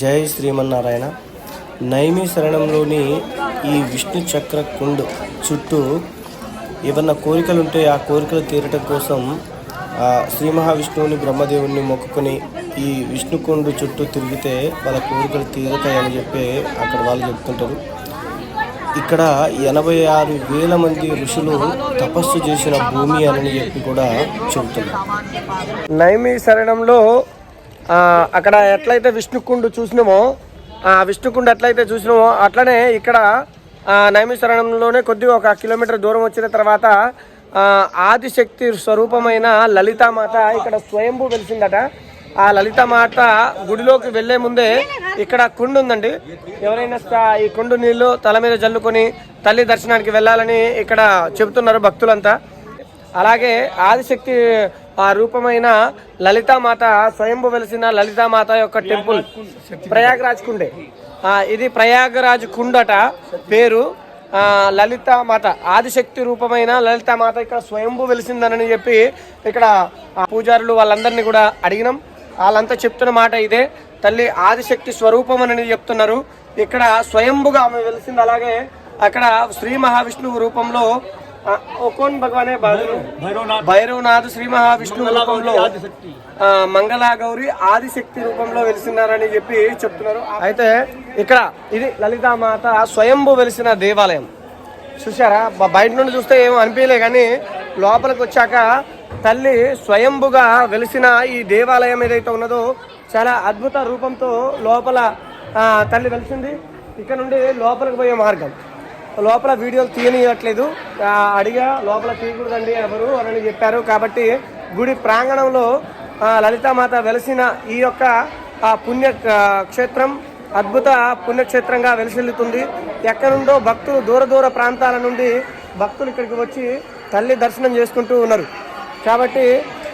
జై శ్రీమన్నారాయణ. నైమి శరణంలోని ఈ విష్ణు చక్ర కుండ్ చుట్టూ ఏమన్నా కోరికలు ఉంటే ఆ కోరికలు తీరటం కోసం ఆ శ్రీ మహావిష్ణువుని బ్రహ్మదేవుని మొక్కుకొని ఈ విష్ణుకుండు చుట్టూ తిరిగితే వాళ్ళ కోరికలు తీరతాయని చెప్పి అక్కడ వాళ్ళు చెప్తుంటారు. ఇక్కడ ఎనభై ఆరు వేల మంది ఋషులు తపస్సు చేసిన భూమి అని చెప్పి కూడా చెబుతున్నారు. నైమి శరణంలో అక్కడ ఎట్లయితే విష్ణుకుండు చూసినామో ఆ విష్ణుకుండు ఎట్లయితే చూసినామో అట్లనే ఇక్కడ నైమిశరణంలోనే కొద్దిగా ఒక కిలోమీటర్ దూరం వచ్చిన తర్వాత ఆదిశక్తి స్వరూపమైన లలితామాత ఇక్కడ స్వయంభూ వెలిసిందట. ఆ లలితామాత గుడిలోకి వెళ్ళే ముందే ఇక్కడ కుండు ఉందండి. ఎవరైనా ఈ కుండు నీళ్ళు తల మీద జల్లుకొని తల్లి దర్శనానికి వెళ్ళాలని ఇక్కడ చెబుతున్నారు భక్తులంతా. అలాగే ఆదిశక్తి ఆ రూపమైన లలితామాత స్వయంభు వెలిసిన లలితామాత యొక్క టెంపుల్ ప్రయాగరాజ్ కుండే. ఇది ప్రయాగరాజ్ కుండట పేరు. లలితామాత ఆదిశక్తి రూపమైన లలితామాత ఇక్కడ స్వయంభు వెలిసిందనని చెప్పి ఇక్కడ పూజారులు వాళ్ళందరినీ కూడా అడిగినాం. వాళ్ళంతా చెప్తున్న మాట ఇదే. తల్లి ఆదిశక్తి స్వరూపం అని చెప్తున్నారు. ఇక్కడ స్వయంభుగా ఆమె వెలిసింది. అలాగే అక్కడ శ్రీ మహావిష్ణువు రూపంలో ఆ, ఓ కోన్ భగవానే బాధలు. భైరవనాథ్. శ్రీ మహావిష్ణువు రూపంలో ఆ, మంగళా గౌరి ఆదిశక్తి రూపంలో వెలిసినారని చెప్పి చెప్తున్నారు. అయితే ఇక్కడ ఇది లలితామాత స్వయంభూ వెలిసిన దేవాలయం. చూసారా బ- బయట నుండి చూస్తే ఏమో అనిపించలే కానీ లోపలికి వచ్చాక తల్లి స్వయంభుగా వెలిసిన ఈ దేవాలయం ఏదైతే ఉన్నదో చాలా అద్భుత రూపంతో లోపల తల్లి వెలిసింది. ఇక్కడ నుండి లోపలికి పోయే మార్గం. లోపల వీడియోలు తీయనియట్లేదు. అడిగా లోపల తీయకూడదండి ఎవరు? అని చెప్పారు. కాబట్టి గుడి ప్రాంగణంలో లలితామాత వెలిసిన ఈ యొక్క ఆ, పుణ్య క్షేత్రం అద్భుత పుణ్యక్షేత్రంగా వెలిసిల్లుతుంది. ఎక్కడుండో భక్తులు దూర దూర ప్రాంతాల నుండి భక్తులు ఇక్కడికి వచ్చి తల్లి దర్శనం చేసుకుంటూ ఉన్నారు. కాబట్టి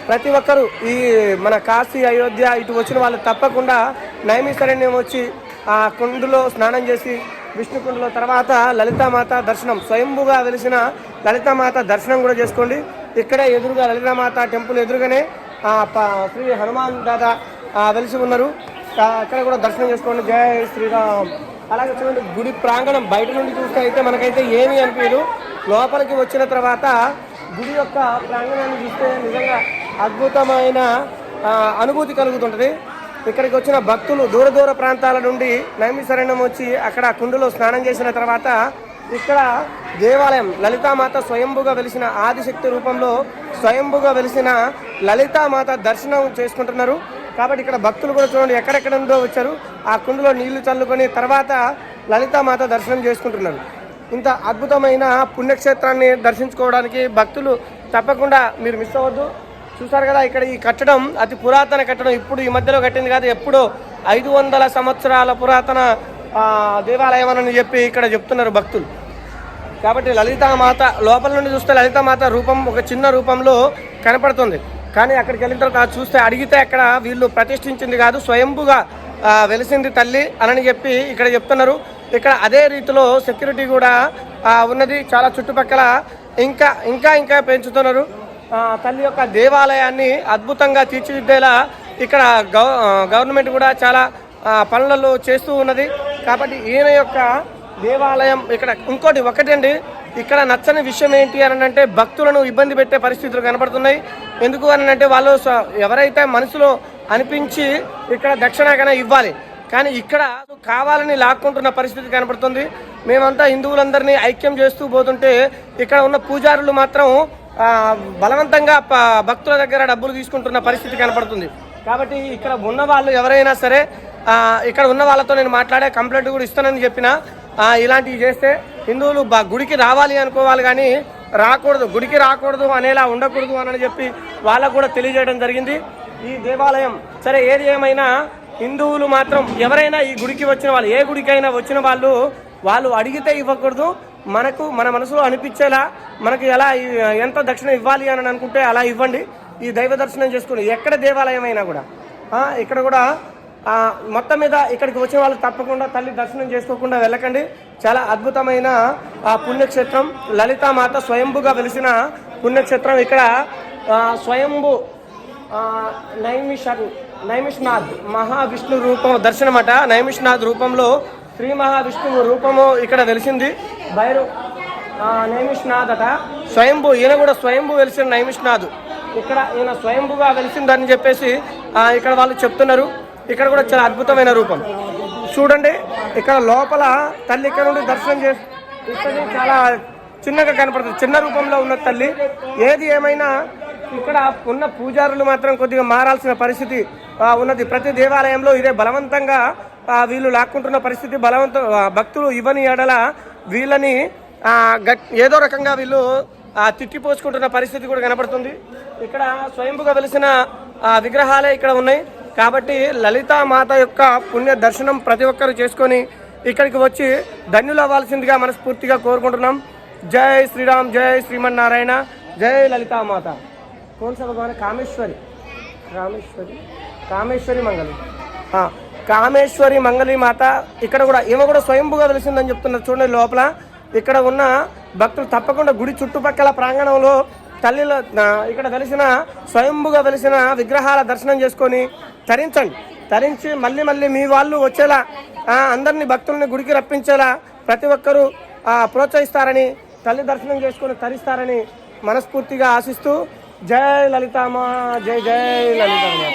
ప్రతి ఒక్కరూ ఈ మన కాశీ అయోధ్య ఇటు వచ్చిన వాళ్ళు తప్పకుండా నైమిశరణ్యం వచ్చి ఆ కుండులో స్నానం చేసి విష్ణుకుండలో తర్వాత లలితామాత దర్శనం. స్వయంభుగా వెలిసిన లలితామాత దర్శనం కూడా చేసుకోండి. ఇక్కడే ఎదురుగా లలితామాత టెంపుల్ ఎదురుగానే శ్రీ హనుమాన్ దాదా వెలిసి ఉన్నారు. అక్కడ కూడా దర్శనం చేసుకోండి. జయ శ్రీరామ్. అలాగే చూడండి గుడి ప్రాంగణం బయట నుండి చూస్తే అయితే మనకైతే ఏమీ అనిపించదు. లోపలికి వచ్చిన తర్వాత గుడి యొక్క ప్రాంగణాన్ని చూస్తే నిజంగా అద్భుతమైన అనుభూతి కలుగుతుంటుంది. ఇక్కడికి వచ్చిన భక్తులు దూర దూర ప్రాంతాల నుండి నైమిశరణం వచ్చి అక్కడ కుండులో స్నానం చేసిన తర్వాత ఇక్కడ దేవాలయం లలితామాత స్వయంభుగా వెలిసిన ఆదిశక్తి రూపంలో స్వయంభుగా వెలిసిన లలితామాత దర్శనం చేసుకుంటున్నారు. కాబట్టి ఇక్కడ భక్తులు కూడా చూడండి ఎక్కడెక్కడ నుండో వచ్చారు. ఆ కుండలో నీళ్ళు చల్లుకొని తర్వాత లలితామాత దర్శనం చేసుకుంటున్నారు. ఇంత అద్భుతమైన పుణ్యక్షేత్రాన్ని దర్శించుకోవడానికి భక్తులు తప్పకుండా మీరు మిస్ అవ్వద్దు. చూసారు కదా ఇక్కడ ఈ కట్టడం అతి పురాతన కట్టడం ఇప్పుడు ఈ మధ్యలో కట్టింది కాదు ఎప్పుడో ఐదు వందల సంవత్సరాల పురాతన దేవాలయం అని చెప్పి ఇక్కడ చెప్తున్నారు భక్తులు. కాబట్టి లలితామాత లోపల నుండి చూస్తే లలితామాత రూపం ఒక చిన్న రూపంలో కనపడుతుంది. కానీ అక్కడికి వెళ్ళిన తర్వాత చూస్తే అడిగితే అక్కడ వీళ్ళు ప్రతిష్ఠించింది కాదు స్వయంభుగా వెలిసింది తల్లి అని చెప్పి ఇక్కడ చెప్తున్నారు. ఇక్కడ అదే రీతిలో సెక్యూరిటీ కూడా ఉన్నది. చాలా చుట్టుపక్కల ఇంకా ఇంకా ఇంకా పెంచుతున్నారు. తల్లి యొక్క దేవాలయాన్ని అద్భుతంగా తీర్చిదిద్దేలా ఇక్కడ గవ గవర్నమెంట్ కూడా చాలా పనులలో చేస్తూ ఉన్నది. కాబట్టి ఈయన యొక్క దేవాలయం ఇక్కడ ఇంకోటి ఒకటండి. ఇక్కడ నచ్చని విషయం ఏంటి అని అంటే భక్తులను ఇబ్బంది పెట్టే పరిస్థితులు కనబడుతున్నాయి. ఎందుకు అని అంటే వాళ్ళు ఎవరైతే మనసులో అనిపించి ఇక్కడ దక్షిణాకన ఇవ్వాలి. కానీ ఇక్కడ కావాలని లాక్కుంటున్న పరిస్థితి కనబడుతుంది. మేమంతా హిందువులందరినీ ఐక్యం చేస్తూ పోతుంటే ఇక్కడ ఉన్న పూజారులు మాత్రం బలవంతంగా భక్తుల దగ్గర డబ్బులు తీసుకుంటున్న పరిస్థితి కనపడుతుంది. కాబట్టి ఇక్కడ ఉన్న వాళ్ళు ఎవరైనా సరే ఇక్కడ ఉన్న వాళ్ళతో నేను మాట్లాడే కంప్లైంట్ కూడా ఇస్తానని చెప్పిన ఇలాంటివి చేస్తే హిందువులు గుడికి రావాలి అనుకోవాలి కానీ రాకూడదు. గుడికి రాకూడదు అనేలా ఉండకూడదు అని చెప్పి వాళ్ళకు కూడా తెలియజేయడం జరిగింది. ఈ దేవాలయం సరే ఏది ఏమైనా హిందువులు మాత్రం ఎవరైనా ఈ గుడికి వచ్చిన వాళ్ళు ఏ గుడికైనా వచ్చిన వాళ్ళు వాళ్ళు అడిగితే ఇవ్వకూడదు. మనకు మన మనసులో అనిపించేలా మనకు ఎలా ఎంత దక్షిణ ఇవ్వాలి అని అనుకుంటే అలా ఇవ్వండి. ఈ దైవ దర్శనం చేసుకుని ఎక్కడ దేవాలయం అయినా కూడా ఇక్కడ కూడా మొత్తం మీద ఇక్కడికి వచ్చిన వాళ్ళు తప్పకుండా తల్లి దర్శనం చేసుకోకుండా వెళ్ళకండి. చాలా అద్భుతమైన ఆ పుణ్యక్షేత్రం. లలితామాత స్వయంభుగా వెలిసిన పుణ్యక్షేత్రం ఇక్కడ. స్వయంభు నైమిష నైమిష్నాథ్ మహావిష్ణు రూపం దర్శనమట. నైమిష్నాథ్ రూపంలో శ్రీ మహావిష్ణువు రూపము ఇక్కడ వెలిసింది. భైరు నైమిష్నాథట స్వయంభు స్వయంభూ ఈయన కూడా స్వయంభూ వెలిసిన నైమిష్నాథ్. ఇక్కడ ఈయన స్వయంభూగా వెలిసిందని చెప్పేసి ఇక్కడ వాళ్ళు చెప్తున్నారు. ఇక్కడ కూడా చాలా అద్భుతమైన రూపం. చూడండి ఇక్కడ లోపల తల్లి ఇక్కడ నుండి దర్శనం చేసి ఇక్కడ చాలా చిన్నగా కనపడుతుంది. చిన్న రూపంలో ఉన్న తల్లి. ఏది ఏమైనా ఇక్కడ ఉన్న పూజారులు మాత్రం కొద్దిగా మారాల్సిన పరిస్థితి ఉన్నది. ప్రతి దేవాలయంలో ఇదే బలవంతంగా వీళ్ళు లాక్కుంటున్న పరిస్థితి బలవంత భక్తులు ఇవ్వని ఎడల వీళ్ళని గట్ ఏదో రకంగా వీళ్ళు తిట్టిపోసుకుంటున్న పరిస్థితి కూడా కనపడుతుంది. ఇక్కడ స్వయంభుగా వెలిసిన విగ్రహాలే ఇక్కడ ఉన్నాయి. కాబట్టి లలితా మాత యొక్క పుణ్య దర్శనం ప్రతి ఒక్కరు చేసుకొని ఇక్కడికి వచ్చి ధన్యులు అవ్వాల్సిందిగా మనస్ఫూర్తిగా కోరుకుంటున్నాం. జై శ్రీరామ్ జై శ్రీమన్నారాయణ జై లలితామాత కోన్ కామేశ్వరి. కామేశ్వరి. కామేశ్వరి మంగళం. కామేశ్వరి మంగళీ మాత ఇక్కడ కూడా ఈమె కూడా స్వయంభుగా వెలిసిందని చెప్తున్నారు చూడండి లోపల. ఇక్కడ ఉన్న భక్తులు తప్పకుండా గుడి చుట్టుపక్కల ప్రాంగణంలో తల్లిలో ఇక్కడ వెలిసిన స్వయంభుగా వెలిసిన విగ్రహాల దర్శనం చేసుకొని తరించండి. తరించి మళ్ళీ మళ్ళీ మీ వాళ్ళు వచ్చేలా అందరినీ భక్తుల్ని గుడికి రప్పించేలా ప్రతి ఒక్కరూ ప్రోత్సహిస్తారని తల్లి దర్శనం చేసుకొని తరిస్తారని మనస్ఫూర్తిగా ఆశిస్తూ జై లలితామా జై జై లలితామా